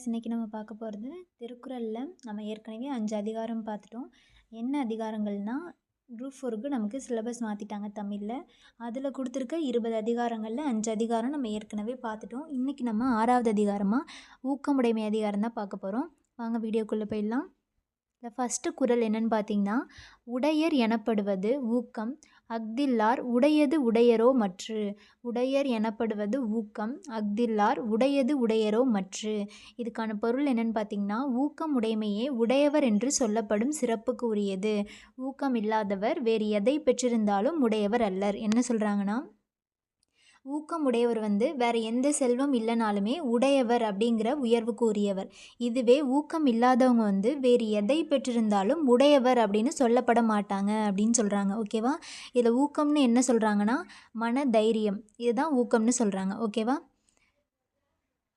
Guys இன்றைக்கி நம்ம பார்க்க போகிறது திருக்குறளில் நம்ம ஏற்கனவே அஞ்சு அதிகாரம் பார்த்துட்டோம். என்ன அதிகாரங்கள்னால் குரூப் ஃபோருக்கு நமக்கு சிலபஸ் மாற்றிட்டாங்க தமிழில். அதில் கொடுத்துருக்க இருபது அதிகாரங்களில் அஞ்சு அதிகாரம் நம்ம ஏற்கனவே பார்த்துட்டோம். இன்றைக்கி நம்ம ஆறாவது அதிகாரமாக ஊக்கமுடைமை அதிகாரம் தான் பார்க்க போகிறோம் வாங்க வீடியோக்குள்ளே போயிடலாம். இந்த ஃபஸ்ட்டு குறள் என்னன்னு பார்த்தீங்கன்னா உடையர் எனப்படுவது ஊக்கம் அஃதில்லார் உடையது உடையரோ மற்று. உடையர் எனப்படுவது ஊக்கம் அஃதில்லார் உடையது உடையரோ மற்று. இதுக்கான பொருள் என்னன்னு பார்த்தீங்கன்னா ஊக்கம் உடைமையே உடையவர் என்று சொல்லப்படும் சிறப்புக்கு உரியது. ஊக்கம் இல்லாதவர் வேறு எதை பெற்றிருந்தாலும் உடையவர் அல்லர். என்ன சொல்கிறாங்கன்னா ஊக்கம் உடையவர் வந்து வேறு எந்த செல்வம் இல்லைனாலுமே உடையவர் அப்படிங்கிற உயர்வுக்கு உரியவர் இதுவே ஊக்கம் இல்லாதவங்க வந்து வேறு எதை பெற்றிருந்தாலும் உடையவர் அப்படின்னு சொல்லப்பட மாட்டாங்க அப்படின்னு சொல்கிறாங்க ஓகேவா இதில் ஊக்கம்னு என்ன சொல்கிறாங்கன்னா மன தைரியம் இதுதான் ஊக்கம்னு சொல்கிறாங்க ஓகேவா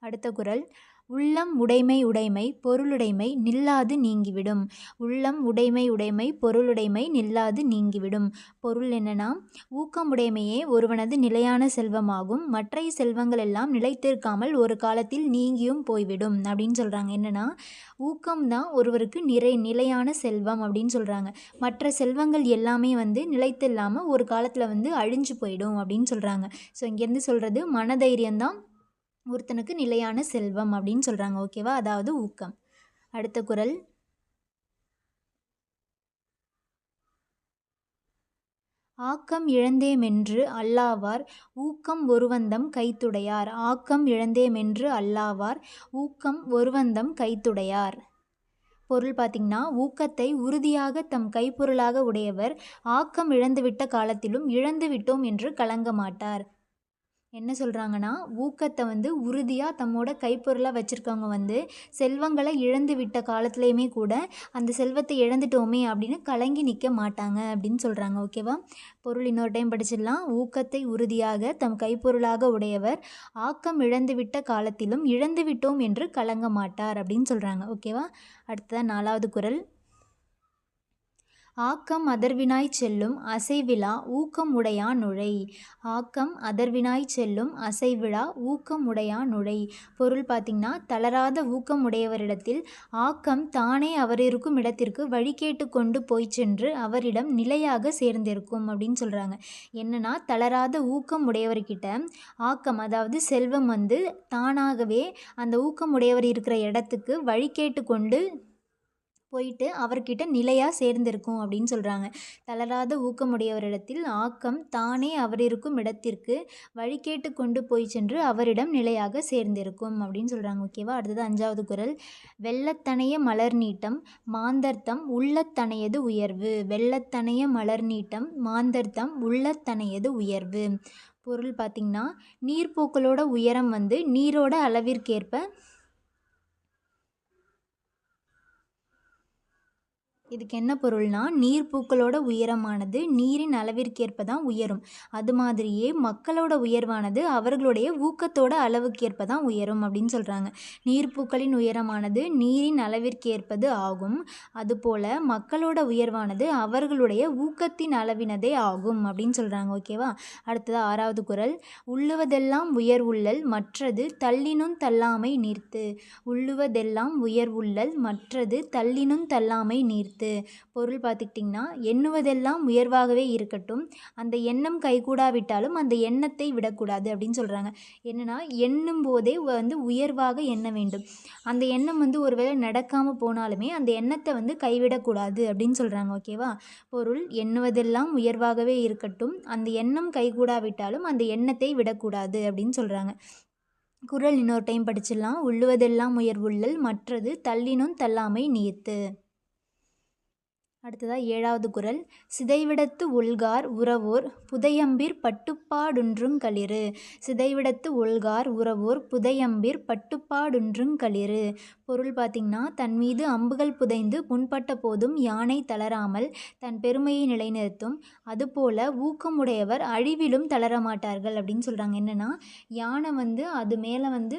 அடுத்த குரல். உள்ளம் உடைமை உடைமை பொருளுடைமை நில்லாது நீங்கிவிடும். உள்ளம் உடைமை உடைமை பொருளுடைமை நில்லாது நீங்கிவிடும். பொருள் என்னன்னா ஊக்கமுடைமையே ஒருவனது நிலையான செல்வமாகும். மற்ற செல்வங்கள் எல்லாம் நிலைத்திருக்காமல் ஒரு காலத்தில் நீங்கியும் போய்விடும் அப்படின்னு சொல்கிறாங்க என்னென்னா ஊக்கம் தான் ஒருவருக்கு நிறை நிலையான செல்வம் அப்படின்னு சொல்கிறாங்க மற்ற செல்வங்கள் எல்லாமே வந்து நிலைத்து இல்லாமல் ஒரு காலத்தில் வந்து அழிஞ்சு போயிடும் அப்படின்னு சொல்கிறாங்க ஸோ இங்கேருந்து சொல்கிறது மனதைரியம்தான் ஒருத்தனுக்கு நிலையான செல்வம் அப்படின்னு சொல்கிறாங்க ஓகேவா அதாவது ஊக்கம். அடுத்த குரல். ஆக்கம் இழந்தேமென்று அல்லாவார் ஊக்கம் ஒருவந்தம் கைத்துடையார். ஆக்கம் இழந்தேமென்று அல்லாவார் ஊக்கம் ஒருவந்தம் கைத்துடையார். பொருள் பார்த்திங்கன்னா ஊக்கத்தை உறுதியாக தம் கைப்பொருளாக உடையவர் ஆக்கம் இழந்துவிட்ட காலத்திலும் இழந்து விட்டோம் என்று கலங்க மாட்டார். என்ன சொல்கிறாங்கன்னா ஊக்கத்தை வந்து உறுதியாக தம்மோட கைப்பொருளாக வச்சுருக்கவங்க வந்து செல்வங்களை இழந்து விட்ட காலத்துலேயுமே கூட அந்த செல்வத்தை இழந்துட்டோமே அப்படின்னு கலங்கி நிற்க மாட்டாங்க அப்படின்னு சொல்கிறாங்க ஓகேவா பொருள் இன்னொரு டைம் படிச்சிடலாம். ஊக்கத்தை உறுதியாக தம் கைப்பொருளாக உடையவர் ஆக்கம் இழந்துவிட்ட காலத்திலும் இழந்து விட்டோம் என்று கலங்க மாட்டார் அப்படின்னு சொல்கிறாங்க ஓகேவா அடுத்ததான் நாலாவது குரல். ஆக்கம் அதர்வினாய் செல்லும் அசைவிழா ஊக்கம் உடையான் நுழை. ஆக்கம் அதர்வினாய் செல்லும் அசைவிழா ஊக்கம் உடையான் நுழை. பொருள் பார்த்திங்கன்னா தளராத ஊக்கம் உடையவரிடத்தில் ஆக்கம் தானே அவர் இருக்கும் இடத்திற்கு வழி கேட்டு கொண்டு போய் சென்று அவரிடம் நிலையாக சேர்ந்திருக்கும் அப்படின்னு சொல்கிறாங்க என்னன்னா தளராத ஊக்கம் உடையவர்கிட்ட ஆக்கம் அதாவது செல்வம் வந்து தானாகவே அந்த ஊக்கம் உடையவர் இருக்கிற இடத்துக்கு வழி கேட்டு கொண்டு போயிட்டு அவர்கிட்ட நிலையாக சேர்ந்திருக்கும் அப்படின்னு சொல்கிறாங்க தளராத ஊக்கமுடையவரிடத்தில் ஆக்கம் தானே அவர் இருக்கும் இடத்திற்கு வழி கேட்டு கொண்டு போய் சென்று அவரிடம் நிலையாக சேர்ந்திருக்கும் அப்படின்னு சொல்கிறாங்க ஓகேவா அடுத்தது அஞ்சாவது குரல். வெள்ளத்தனைய மலர் நீட்டம் மாந்தர்த்தம் உள்ளத்தனையது உயர்வு. வெள்ளத்தனைய மலர் நீட்டம் மாந்தர்த்தம் உள்ளத்தனையது உயர்வு. பொருள் பார்த்திங்கன்னா நீர்ப்போக்களோட உயரம் வந்து நீரோட அளவிற்கேற்ப இதுக்கு என்ன பொருள்னா நீர்ப்பூக்களோட உயரமானது நீரின் அளவிற்கேற்ப தான் உயரும். அது மாதிரியே மக்களோட உயர்வானது அவர்களுடைய ஊக்கத்தோட அளவுக்கேற்ப தான் உயரும் அப்படின்னு சொல்கிறாங்க நீர்ப்பூக்களின் உயரமானது நீரின் அளவிற்கேற்பது ஆகும். அதுபோல் மக்களோட உயர்வானது அவர்களுடைய ஊக்கத்தின் அளவினதே ஆகும் அப்படின்னு சொல்கிறாங்க ஓகேவா அடுத்தது ஆறாவது குரல். உள்ளுவதெல்லாம் உயர் உள்ளல் மற்றது தள்ளினும் தள்ளாமை நீர்த்து. உள்ளுவதெல்லாம் உயர் உள்ளல் மற்றது தள்ளினும் தள்ளாமை நீர்த்து. பொருள் பார்த்துக்கிட்டிங்கன்னா எண்ணுவதெல்லாம் உயர்வாகவே இருக்கட்டும். அந்த எண்ணம் கைகூடாவிட்டாலும் அந்த எண்ணத்தை விடக்கூடாது அப்படின்னு சொல்கிறாங்க என்னென்னா எண்ணும் போதே வந்து உயர்வாக எண்ண வேண்டும். அந்த எண்ணம் வந்து ஒருவேளை நடக்காமல் போனாலுமே அந்த எண்ணத்தை வந்து கைவிடக்கூடாது அப்படின்னு சொல்கிறாங்க ஓகேவா பொருள் எண்ணுவதெல்லாம் உயர்வாகவே இருக்கட்டும். அந்த எண்ணம் கைகூடாவிட்டாலும் அந்த எண்ணத்தை விடக்கூடாது அப்படின்னு சொல்கிறாங்க குரல் இன்னொரு டைம் படிச்சிடலாம். உள்ளுவதெல்லாம் உயர்வுள்ளல் மற்றது தள்ளினும் தள்ளாமை நீத்து அடுத்ததாக ஏழாவது குரல். சிதைவிடத்து உள்கார் உறவோர் புதையம்பிர் பட்டுப்பாடுன்றும் களிறு. சிதைவிடத்து உள்கார் உறவோர் புதையம்பிர் பட்டுப்பாடுன்றும் களிறு. பொருள் பார்த்திங்கன்னா தன் மீது அம்புகள் புதைந்து புண்பட்ட போதும் யானை தளராமல் தன் பெருமையை நிலைநிறுத்தும். அதுபோல ஊக்கமுடையவர் அழிவிலும் தளரமாட்டார்கள் அப்படின்னு சொல்கிறாங்க என்னென்னா யானை வந்து அது மேலே வந்து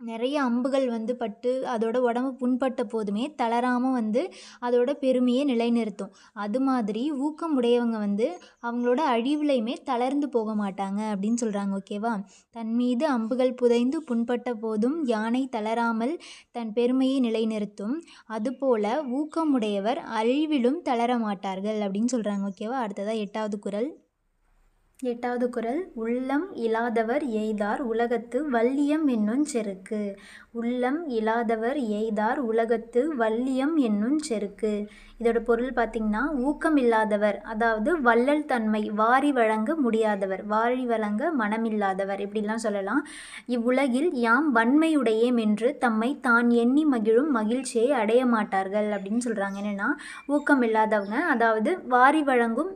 நிறைய அம்புகள் வந்து பட்டு அதோட உடம்பு புண்பட்ட போதுமே தளராமல் வந்து அதோட பெருமையை நிலைநிறுத்தும். அது மாதிரி ஊக்கம் உடையவங்க வந்து அவங்களோட அழிவுலையுமே தளர்ந்து போக மாட்டாங்க அப்படின்னு சொல்கிறாங்க ஓகேவா தன் மீது அம்புகள் புதைந்து புண்பட்ட போதும் யானை தளராமல் தன் பெருமையை நிலைநிறுத்தும். அதுபோல ஊக்கமுடையவர் அழிவிலும் தளர மாட்டார்கள் அப்படின்னு சொல்கிறாங்க ஓகேவா அடுத்ததாக எட்டாவது குரல். எட்டாவது குரல் உள்ளம் இல்லாதவர் எய்தார் உலகத்து வல்லியம் என்னும் செருக்கு. உள்ளம் இல்லாதவர் எய்தார் உலகத்து வல்லியம் என்னும் செருக்கு. இதோட பொருள் பார்த்திங்கன்னா ஊக்கம் இல்லாதவர் அதாவது வள்ளல் தன்மை வாரி வழங்க முடியாதவர் வாரி வழங்க மனமில்லாதவர் இப்படிலாம் சொல்லலாம். இவ்வுலகில் யாம் வன்மையுடையேம் என்று தம்மை தான் எண்ணி மகிழும் மகிழ்ச்சியை அடைய மாட்டார்கள் அப்படின்னு சொல்கிறாங்க என்னென்னா ஊக்கம் இல்லாதவங்க அதாவது வாரி வழங்கும்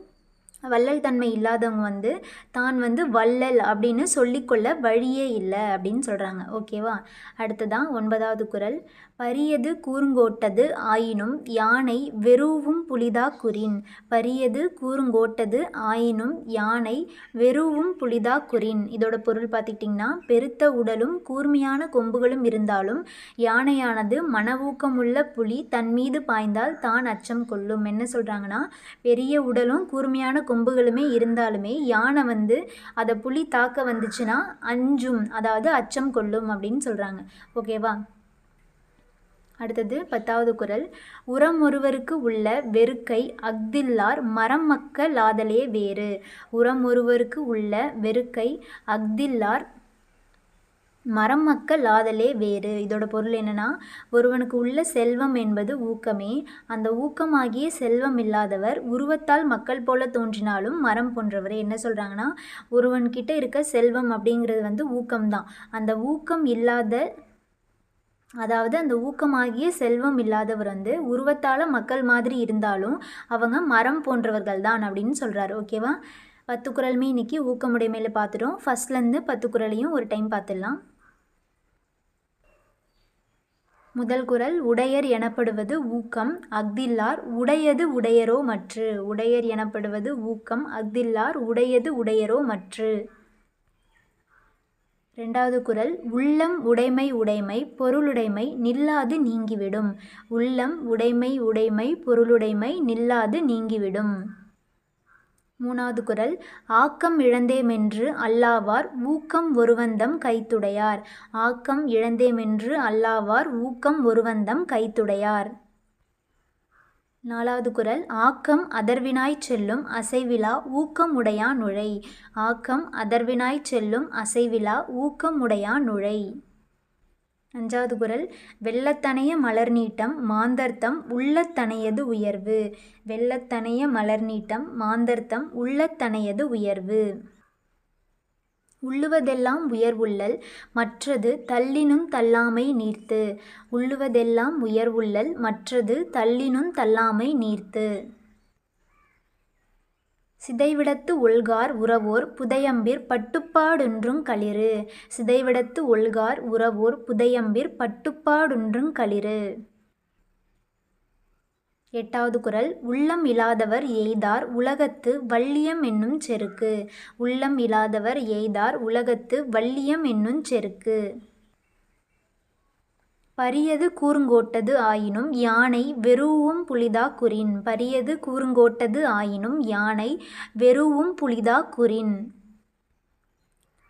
வள்ளல் தன்மை இல்லாதவங்க வந்து தான் வந்து வள்ளல் அப்படின்னு சொல்லிக்கொள்ள வழியே இல்லை அப்படின்னு சொல்கிறாங்க ஓகேவா அடுத்ததான் ஒன்பதாவது குரல். பரியது கூறுங்கோட்டது ஆயினும் யானை வெறுவும் புலிதா குறின். பரியது கூறுங்கோட்டது ஆயினும் யானை வெறுவும் புலிதா குறின். இதோட பொருள் பார்த்துக்கிட்டிங்கன்னா பெருத்த உடலும் கூர்மையான கொம்புகளும் இருந்தாலும் யானையானது மனவூக்கமுள்ள புலி தன் மீது பாய்ந்தால் தான் அச்சம் கொள்ளும். என்ன சொல்கிறாங்கன்னா பெரிய உடலும் கூர்மையான கொம்புகளுமே இருந்தாலுமே யானை வந்து அதை புலி தாக்க வந்துச்சுன்னா அஞ்சும் அதாவது அச்சம் கொள்ளும் அப்படின்னு சொல்கிறாங்க ஓகேவா அடுத்தது பத்தாவது குரல். உரம் ஒருவருக்கு உள்ள வெறுக்கை அஃதில்லார் மரம் மக்க லாதலே வேறு. உரம் ஒருவருக்கு உள்ள வெறுக்கை அஃதில்லார் மரம் மக்க லாதலே வேறு. இதோட பொருள் என்னென்னா ஒருவனுக்கு உள்ள செல்வம் என்பது ஊக்கமே. அந்த ஊக்கமாகிய செல்வம் இல்லாதவர் உருவத்தால் மக்கள் போல தோன்றினாலும் மரம் போன்றவர். என்ன சொல்கிறாங்கன்னா ஒருவன்கிட்ட இருக்க செல்வம் அப்படிங்கிறது வந்து ஊக்கம்தான். அந்த ஊக்கம் இல்லாத அதாவது அந்த ஊக்கமாகிய செல்வம் இல்லாதவர் வந்து உருவத்தால் மக்கள் மாதிரி இருந்தாலும் அவங்க மரம் போன்றவர்கள் தான் அப்படின்னு சொல்கிறாரு ஓகேவா? பத்து குரலுமே இன்றைக்கி ஊக்கமுடைமையில் பார்த்துட்டோம். ஃபஸ்ட்லேருந்து பத்து குரலையும் ஒரு டைம் பார்த்துடலாம். முதல் குரல் உடையர் எனப்படுவது ஊக்கம் அஃதில்லார் உடையது உடையரோ மற்று. உடையர் எனப்படுவது ஊக்கம் அஃதில்லார் உடையது உடையரோ மற்று. ரெண்டாவது குரல் உள்ளம் உடைமை உடைமை பொருளுடைமை நில்லாது நீங்கிவிடும். உள்ளம் உடைமை உடைமை பொருளுடைமை நில்லாது நீங்கிவிடும். மூணாவது குரல் ஆக்கம் இழந்தேமென்று அல்லாவார் ஊக்கம் ஒருவந்தம் கைத்துடையார். ஆக்கம் இழந்தேமென்று அல்லாவார் ஊக்கம் ஒருவந்தம் கைத்துடையார். நாலாவது குரல் ஆக்கம் அதர்வினாய்ச் செல்லும் அசைவிலா ஊக்கம் உடையா நுழை. ஆக்கம் அதர்வினாய் செல்லும் அசைவிலா ஊக்கம் உடையா நுழை. அஞ்சாவது குரல் வெள்ளத்தனைய மலர் நீட்டம் மாந்தர்த்தம் உள்ளத்தனையது உயர்வு. வெள்ளத்தனைய மலர் நீட்டம் மாந்தர்த்தம் உள்ளத்தனையது உயர்வு. உள்ளுவதெல்லாம் உயர்வுள்ளல் மற்றது தள்ளினும் தள்ளாமை நீர்த்து. உள்ளுவதெல்லாம் உயர்வுள்ளல் மற்றது தள்ளினும் தள்ளாமை நீர்த்து. சிதைவிடத்து ஒல்கார் உறவோர் புதையம்பிற் பட்டுப்பாடொன்றுங் களிறு. சிதைவிடத்து ஒல்கார் உறவோர் புதையம்பிற் பட்டுப்பாடொன்றுங் களிறு. எட்டாவது குரல். உள்ளம் இலாதவர் எய்தார் உலகத்து வல்லியம் என்னும் செருக்கு. உள்ளம் இலாதவர் எய்தார் உலகத்து வல்லியம் என்னும் செருக்கு. பரியது கூறுங்கோட்டது ஆயினும் யானை வெறுவும் புலிதா குறின். பரியது கூறுங்கோட்டது ஆயினும் யானை வெறுவும் புலிதா குறின்.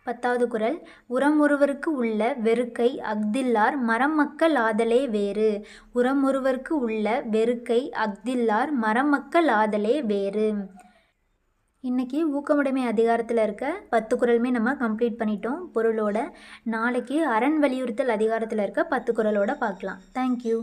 பத்தாவது குரல். உரம் ஒருவருக்கு உள்ள வெறுக்கை அஃதில்லார் மரம் மக்கள் ஆதலே வேறு. உரம் ஒருவருக்கு உள்ள வெறுக்கை அஃதில்லார் மரம் மக்கள் ஆதலே வேறு. இன்றைக்கி ஊக்கமுடைமை அதிகாரத்தில் இருக்க பத்து குரலுமே நம்ம கம்ப்ளீட் பண்ணிட்டோம். பொருளோட நாளைக்கு அரண் வலியுறுத்தல் அதிகாரத்தில் இருக்க பத்து குரலோட பார்க்கலாம். தேங்க்யூ